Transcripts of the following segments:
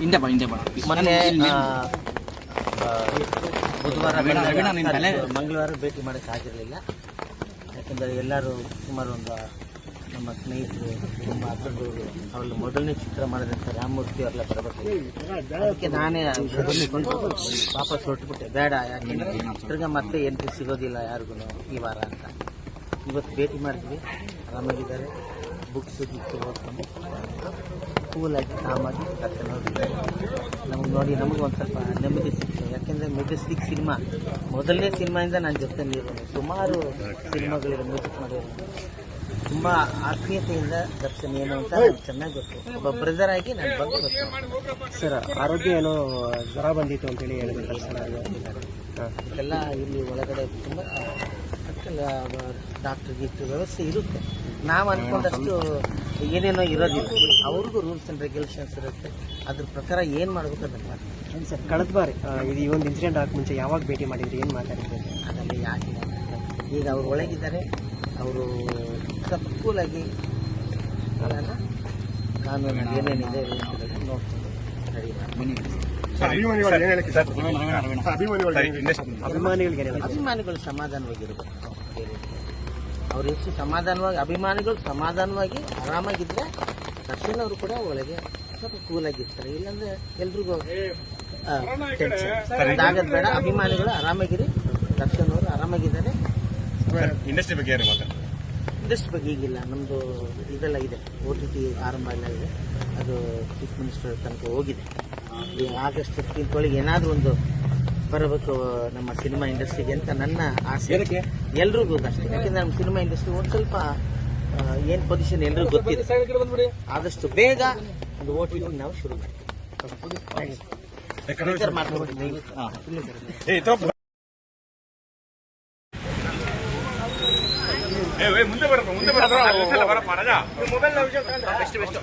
ಹಿಂದೆ ಬಾ ಹಿಂದೆ ಬಾ. ಮೊನ್ನೆ ಬುಧವಾರ ಮಂಗಳವಾರ ಭೇಟಿ ಮಾಡಕ್ಕೆ ಆಗಿರಲಿಲ್ಲ ಯಾಕಂದ್ರೆ ಎಲ್ಲರೂ ಸುಮಾರು ಒಂದು ನಮ್ಮ ಸ್ನೇಹಿತರು, ನಮ್ಮ ಅಕ್ಕಗಳು ಅವರಲ್ಲಿ ಮೊದಲನೇ ಚಿತ್ರ ಮಾಡಿದಂಥ ರಾಮಮೂರ್ತಿ ಅವ್ರಲ್ಲ ಬರಬೇಕು. ಅದಕ್ಕೆ ನಾನೇ ಬಂದು ವಾಪಸ್ ಹೊರಟುಬಿಟ್ಟೆ. ಬೇಡ ಯಾಕೆ ತಿರ್ಗಾ ಮತ್ತೆ ಎಂಟ್ರಿ ಸಿಗೋದಿಲ್ಲ ಯಾರಿಗೂ ಈ ವಾರ ಅಂತ. ಇವತ್ತು ಭೇಟಿ ಮಾಡಿದ್ವಿ. ಆರಾಮಾಗಿದ್ದಾರೆ. ಬುಕ್ಸ್ ಗಿಕ್ಸ್ ಓದ್ಕೊಂಡು. ಕೂಲಾಗಿ ಕಾಮಾಗಿ ಕರ್ಕೊಂಡು ಹೋಗಿದ್ದಾರೆ ನಮಗೆ ನೋಡಿ ನಮಗೆ ಒಂದು ಸ್ವಲ್ಪ ನೆಮ್ಮದಿ ಸಿಕ್ತು ಯಾಕೆಂದರೆ ಮೆಜೆಸ್ಟಿಕ್ ಸಿನಿಮಾ, ಮೊದಲನೇ ಸಿನಿಮಾಯಿಂದ ನಾನು ಜೊತೆ ನೀರು ಸುಮಾರು ಸಿನಿಮಾಗಳಿರೋ ಮ್ಯೂಸಿಕ್ ಮಾಡಿರೋನು ತುಂಬ ಆತ್ಮೀಯತೆಯಿಂದ ದರ್ಶನ ಏನು ಅಂತ ನನಗೆ ಚೆನ್ನಾಗಿ ಗೊತ್ತು. ಒಬ್ಬ ಬ್ರದರ್ ಆಗಿ ನಾನು ಬಂದು ಗೊತ್ತು. ಸರ್ ಆರೋಗ್ಯ ಏನೋ ಜ್ವರ ಬಂದಿತ್ತು ಅಂತೇಳಿ ಹೇಳಿದ್ರು ದರ್ಶನ ಎಲ್ಲ ಇಲ್ಲಿ ಒಳಗಡೆ ತುಂಬ ಡಾಕ್ಟರ್ ಗೀಕ್ಟರ್ ವ್ಯವಸ್ಥೆ ಇರುತ್ತೆ. ನಾವು ಅಂದ್ಕೊಂಡಷ್ಟು ಏನೇನೋ ಇರೋದಿಲ್ಲ. ಅವ್ರಿಗೂ ರೂಲ್ಸ್ ಆ್ಯಂಡ್ ರೆಗ್ಯುಲೇಷನ್ಸ್ ಇರುತ್ತೆ. ಅದ್ರ ಪ್ರಕಾರ ಏನು ಮಾಡಬೇಕು ಅದನ್ನು ಮಾಡ್ತಾರೆ ಸರ್ ಕಳೆದ ಬಾರಿ ಇದು ಈ ಒಂದು ಇನ್ಸಿಡೆಂಟ್ ಆಗಕ್ಕೆ ಮುಂಚೆ ಯಾವಾಗ ಭೇಟಿ ಮಾಡಿದ್ರಿ ಏನು ಮಾತಾಡಿದ್ರು? ಅದರಲ್ಲಿ ಯಾಕೆ ಈಗ ಅವ್ರು ಒಳಗಿದ್ದಾರೆ ಅವರು ಸ್ವಲ್ಪ ಕೂಲಾಗಿ ಕಾನೂನು ಏನೇನಿದೆ ನೋಡ್ಕೊಂಡು ಅಭಿಮಾನಿಗಳಿಗೆ? ಅಭಿಮಾನಿಗಳು ಸಮಾಧಾನವಾಗಿರ್ಬೇಕು. ಅವ್ರು ಹೆಚ್ಚು ಸಮಾಧಾನವಾಗಿ ಅಭಿಮಾನಿಗಳು ಸಮಾಧಾನವಾಗಿ ಆರಾಮಾಗಿದ್ರೆ ದರ್ಶನ್ ಅವರು ಕೂಡ ಒಳಗೆ ಸ್ವಲ್ಪ ಕೂಲಾಗಿರ್ತಾರೆ ಇಲ್ಲಾಂದ್ರೆ ಎಲ್ರಿಗೂ ಆಗದ್ ಬೇಡ. ಅಭಿಮಾನಿಗಳು ಆರಾಮಾಗಿರಿ. ದರ್ಶನ್ ಅವರು ಆರಾಮಾಗಿದ್ದಾರೆ. ಇಂಡಸ್ಟ್ರಿ ಬಗ್ಗೆ ಇಂಡಸ್ಟ್ರಿ ಬಗ್ಗೆ ಈಗಿಲ್ಲ ನಮ್ಮದು ಇದೆಲ್ಲ ಇದೆ. ಒ ಟಿ ಟಿ ಆರಂಭ ಎಲ್ಲ ಇದೆ ಅದು ಚೀಫ್ ಮಿನಿಸ್ಟರ್ ತನಕ ಹೋಗಿದೆ. ಈ ಆಗಸ್ಟ್ ಫಿಫ್ಟೀನ್ತ್ ಒಳಗೆ ಏನಾದರೂ ಒಂದು ಬರಬೇಕು ನಮ್ಮ ಸಿನಿಮಾ ಇಂಡಸ್ಟ್ರಿಗೆ ಅಂತ ನನ್ನ ಆಸೆ. ಎಲ್ರಿಗೂ ಅಷ್ಟೇ. ಯಾಕೆಂದ್ರೆ ನಮ್ಮ ಸಿನಿಮಾ ಇಂಡಸ್ಟ್ರಿ ಒಂದು ಸ್ವಲ್ಪ ಏನು ಪೊಸಿಷನ್ ಎಲ್ರಿಗೂ ಗೊತ್ತಿದೆ. ಆದಷ್ಟು ಬೇಗ ಒಂದು ಓ ಟಿ ಟಿ ನಾವು ಶುರು ಮಾಡ್ತೀವಿ. ವಿಚಾರ ಮಾಡ್ಕೊಬಿಡಿ ದಯವಿಟ್ಟು. ಏ ತಪ್ಪು ಏ ಏ, ಮುಂದೆ ಬರಪ್ಪ ಮುಂದೆ ಬರಪ್ಪ ಅಲ್ಲಿಸಲ್ಲ ಬರಪ್ಪ ರಾಜ ಮೊಬೈಲ್ ಬೆಸ್ಟ್ ಬೆಸ್ಟ್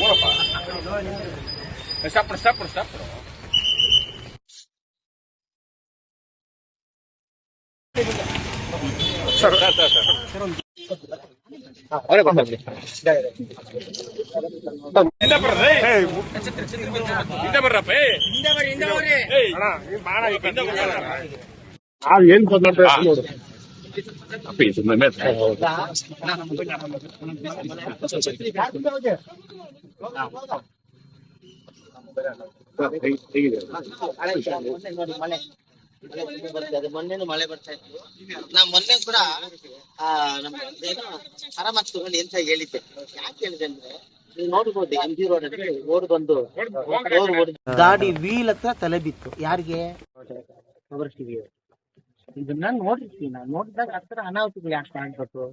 ಹೋಗಪ್ಪ ಸ್ಟಾಪ್ ಮಾಡು ಸ್ಟಾಪ್ ಮಾಡು ಸ್ಟಾಪ್ ಮಾಡು ಸರ್ ಸರ್ ಸರ್ ಏನ್ ಮಾತಾಡ್ತಾರೆ ನೋಡು ಅಪ್ಪ, ಇದು ನನ್ನ ಇದೆ. ಮೊನ್ನೆನೂ ಮಳೆ ಬರ್ತಾ ಇತ್ತು. ನಾ ಮೊನ್ನೆ ಕೂಡ ಆ ನಮ್ಮ ಏನೋ ಆರಾಮಾಗಿ ತಗೊಂಡು ಎಂತ ಹೇಳಿದ್ದೆ. ಯಾಕೆ ಹೇಳಿದೆ ಅಂದ್ರೆ ನೋಡ್ಬೋದು ಎಂ ಜಿ ರೋಡ್ ಅಲ್ಲಿ ಓಡ್ ಬಂದು ಗಾಡಿ ವೀಲ್ ಹತ್ರ ತಲೆ ಬಿತ್ತು. ಯಾರಿಗೆ? ಇದನ್ನ ನೋಡಿರ್ತೀನಿ. ನಾನು ನೋಡಿದಾಗ ಹತ್ರ ಅನಾಹುತಗಳು ಯಾಕೆ ಆಗ್ಬೇಕು?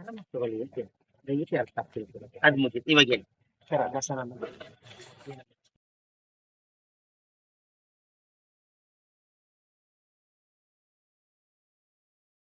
ಆರಾಮಾಗಿ ತಗೊಳ್ಳಿ ಅಂತ ಹೇಳಿ. ದಯವಿಟ್ಟು ಅರ್ಥ ಆಗ್ತಿರ್ತೀರ ಅದ್ ಮುಗಿತು. ಇವಾಗ ಹೇಳಿ. ಸರ್ ದರ್ಶನ